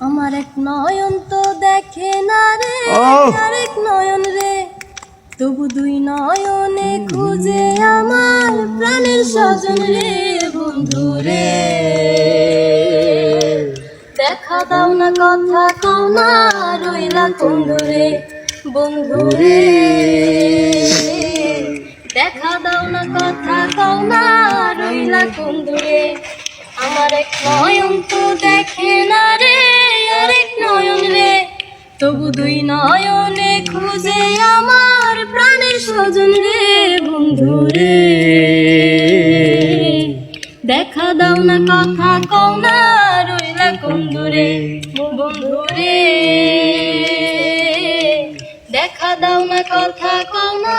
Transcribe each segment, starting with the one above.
আমার এক নয়ন তো দেখে না রে ওহ! এক নয়ন রে। তবু দুই নয়নে খুঁজে আমার প্রাণের স্বজন রে বন্ধু রে। দেখা দাও না কথা কও না রইলা কুন্দরে বন্ধু রে। দেখা দাও না কথা কও না রইলা কুন্দরে আমার এক নয়ন তো দেখে না রে আরেক নয়ন রে। তবু দুই নয়নে খুঁজে আমার প্রাণের স্বজন রে, বন্ধু রে। দেখা দাও না, কথা কও না, রইলা কুন্দরে বন্ধু রে। দেখা দাও না, কথা কও না,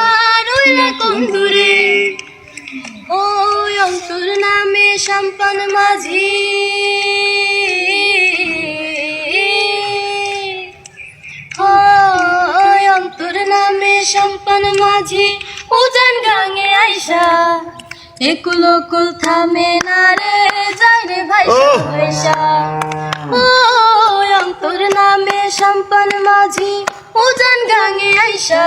রইলা কুন্দরে ওই অন্তর নামে সম্পন মাঝি অন্তর নামে সম্পন মাঝি। উজান গাঙে আইসা। একুল কুল থামে না রে যাই রে ভাই ওই অন্তর নামে সম্পন মাঝি। উজান গাঙে আইসা।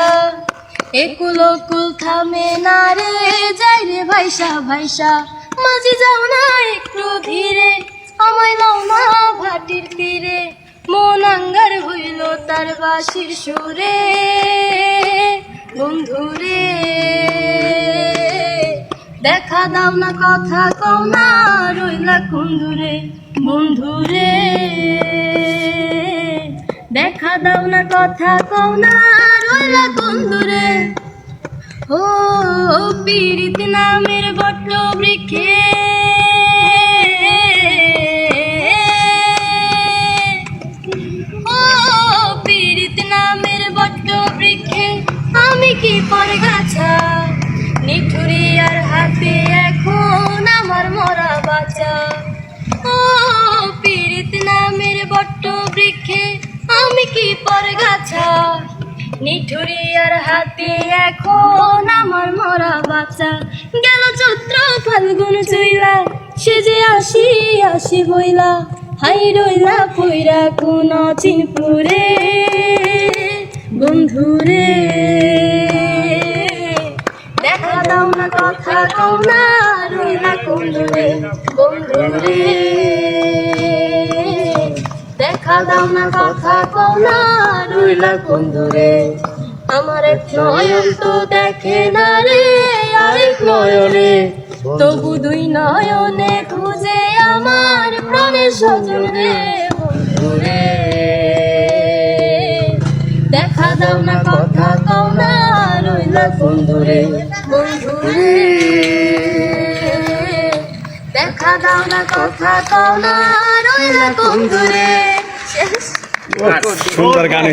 একুল কুল থামে না রে যাই রে ভাইসা ভাইসা মাঝি যাও না একটু ধীরে, আমায় লও না ভাটির তীরে। মন আঙ্গার হইল তার বাসির সুরে। বন্ধুরে, দেখা দাও না, কথা কও না, রইলা কুন্দুরে। বন্ধুরে, দেখা দাও না, কথা কও না, রইলা কুন্দুরে। পীড়িত নামের বট্ট বৃক্ষে। পীড়িত নামের বট্ট বৃক্ষে, আমি কি পরে গাছা নিঠুরি আর হাতে এখন আমার মরা বাচ্চা। ও পীড়িত নামের বট্ট বৃক্ষে, আমি কি পরে গাছা নিঠুরি আর হাতে এখন আমার মরা বাচ্চা। গেল চৈত্র, ফাল্গুন চইলা সে যে আসি আসি বইলা হাই রইলা পইরা কোন চিনপুরে। বন্ধুরে, দেখা দাও না, কথা কও না, রইলা কুন্দরে বন্ধুরে, দেখা দাও না, কথা কও না, রইলা কুন্দরে আমার নয়ন তো দেখে না রে। আরেক নয়নে, তবু দুই নয়নে খুঁজে আমার প্রাণের স্বজন রে বন্ধুরে। দেখা দাও না, কথা কও না রইলা বন্ধুরে বন্ধুরে। দেখা দাও না, কথা কও না রইলা বন্ধুরে। সুন্দর গান।